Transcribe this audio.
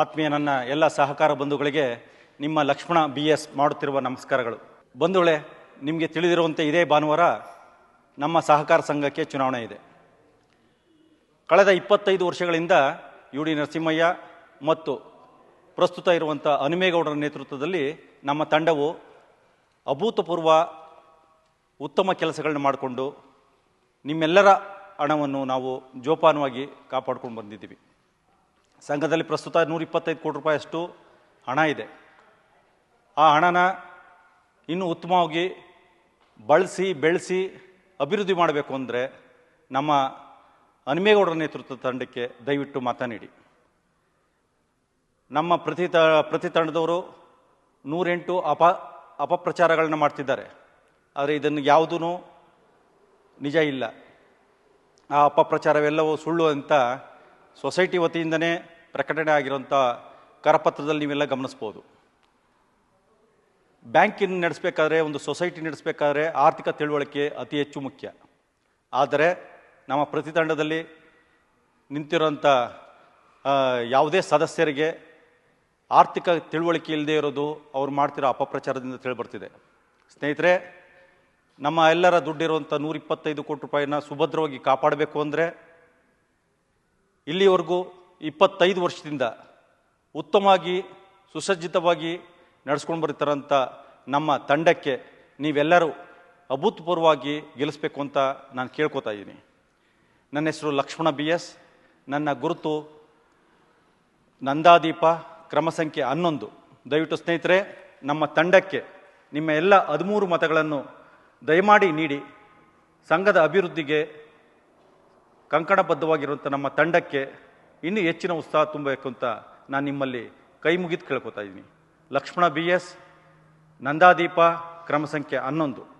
ಆತ್ಮೀಯ ನನ್ನ ಎಲ್ಲ ಸಹಕಾರ ಬಂಧುಗಳಿಗೆ ನಿಮ್ಮ ಲಕ್ಷ್ಮಣ ಬಿ ಎಸ್ ಮಾಡುತ್ತಿರುವ ನಮಸ್ಕಾರಗಳು. ಬಂಧುಗಳೇ, ನಿಮಗೆ ತಿಳಿದಿರುವಂತೆ ಇದೇ ಭಾನುವಾರ ನಮ್ಮ ಸಹಕಾರ ಸಂಘಕ್ಕೆ ಚುನಾವಣೆ ಇದೆ. ಕಳೆದ ಇಪ್ಪತ್ತೈದು ವರ್ಷಗಳಿಂದ ಯು ಡಿ ನರಸಿಂಹಯ್ಯ ಮತ್ತು ಪ್ರಸ್ತುತ ಇರುವಂಥ ಹನುಮೇಗೌಡರ ನೇತೃತ್ವದಲ್ಲಿ ನಮ್ಮ ತಂಡವು ಅಭೂತಪೂರ್ವ ಉತ್ತಮ ಕೆಲಸಗಳನ್ನ ಮಾಡಿಕೊಂಡು ನಿಮ್ಮೆಲ್ಲರ ಹಣವನ್ನು ನಾವು ಜೋಪಾನವಾಗಿ ಕಾಪಾಡ್ಕೊಂಡು ಬಂದಿದ್ದೀವಿ. ಸಂಘದಲ್ಲಿ ಪ್ರಸ್ತುತ ನೂರ ಇಪ್ಪತ್ತೈದು ಕೋಟಿ ರೂಪಾಯಿಯಷ್ಟು ಹಣ ಇದೆ. ಆ ಹಣನ ಇನ್ನೂ ಉತ್ತಮವಾಗಿ ಬಳಸಿ, ಬೆಳೆಸಿ ಅಭಿವೃದ್ಧಿ ಮಾಡಬೇಕು ಅಂದರೆ ನಮ್ಮ ಹನುಮೇಗೌಡರ ನೇತೃತ್ವದ ತಂಡಕ್ಕೆ ದಯವಿಟ್ಟು ಮತ ನೀಡಿ. ನಮ್ಮ ಪ್ರತಿ ತ, ಪ್ರತಿ ತಂಡದವರು ನೂರೆಂಟು ಅಪ, ಅಪಪ್ರಚಾರಗಳನ್ನ ಮಾಡ್ತಿದ್ದಾರೆ. ಆದರೆ ಇದನ್ನು ಯಾವುದೂ ನಿಜ ಇಲ್ಲ. ಆ ಅಪಪ್ರಚಾರವೆಲ್ಲವೂ ಸುಳ್ಳು ಅಂತ ಸೊಸೈಟಿ ವತಿಯಿಂದನೇ ಪ್ರಕಟಣೆ ಆಗಿರುವಂಥ ಕರಪತ್ರದಲ್ಲಿ ನೀವೆಲ್ಲ ಗಮನಿಸ್ಬೋದು. ಬ್ಯಾಂಕಿನ ನಡೆಸಬೇಕಾದ್ರೆ, ಒಂದು ಸೊಸೈಟಿ ನಡೆಸಬೇಕಾದ್ರೆ ಆರ್ಥಿಕ ತಿಳುವಳಿಕೆ ಅತಿ ಹೆಚ್ಚು ಮುಖ್ಯ. ಆದರೆ ನಮ್ಮ ಪ್ರತಿ ತಂಡದಲ್ಲಿ ನಿಂತಿರೋಂಥ ಯಾವುದೇ ಸದಸ್ಯರಿಗೆ ಆರ್ಥಿಕ ತಿಳುವಳಿಕೆ ಇಲ್ಲದೆ ಇರೋದು ಅವ್ರು ಮಾಡ್ತಿರೋ ಅಪಪ್ರಚಾರದಿಂದ ತಿಳಿಬರ್ತಿದೆ. ಸ್ನೇಹಿತರೆ, ನಮ್ಮ ಎಲ್ಲರ ದುಡ್ಡಿರುವಂಥ ನೂರಿಪ್ಪತ್ತೈದು ಕೋಟಿ ರೂಪಾಯಿನ ಸುಭದ್ರವಾಗಿ ಕಾಪಾಡಬೇಕು ಅಂದರೆ ಇಲ್ಲಿವರೆಗೂ ಇಪ್ಪತ್ತೈದು ವರ್ಷದಿಂದ ಉತ್ತಮವಾಗಿ, ಸುಸಜ್ಜಿತವಾಗಿ ನಡೆಸ್ಕೊಂಡು ಬರ್ತಾರಂಥ ನಮ್ಮ ತಂಡಕ್ಕೆ ನೀವೆಲ್ಲರೂ ಅಭೂತಪೂರ್ವವಾಗಿ ಗೆಲ್ಲಿಸ್ಬೇಕು ಅಂತ ನಾನು ಕೇಳ್ಕೊತಾ ಇದ್ದೀನಿ. ನನ್ನ ಹೆಸರು ಲಕ್ಷ್ಮಣ ಬಿ ಎಸ್, ನನ್ನ ಗುರುತು ನಂದಾದೀಪ, ಕ್ರಮ ಸಂಖ್ಯೆ ಹನ್ನೊಂದು. ದಯವಿಟ್ಟು ಸ್ನೇಹಿತರೆ, ನಮ್ಮ ತಂಡಕ್ಕೆ ನಿಮ್ಮ ಎಲ್ಲ ಹದಿಮೂರು ಮತಗಳನ್ನು ದಯಮಾಡಿ ನೀಡಿ, ಸಂಘದ ಅಭಿವೃದ್ಧಿಗೆ ಕಂಕಣಬದ್ಧವಾಗಿರುವಂಥ ನಮ್ಮ ತಂಡಕ್ಕೆ ಇನ್ನೂ ಹೆಚ್ಚಿನ ಉತ್ಸಾಹ ತುಂಬಬೇಕು ಅಂತ ನಾನು ನಿಮ್ಮಲ್ಲಿ ಕೈ ಮುಗಿದು ಕೇಳ್ಕೊತಾ ಇದ್ದೀನಿ. ಲಕ್ಷ್ಮಣ ಬಿ ಎಸ್ ನಂದಾದೀಪ ಕ್ರಮ ಸಂಖ್ಯೆ ಹನ್ನೊಂದು.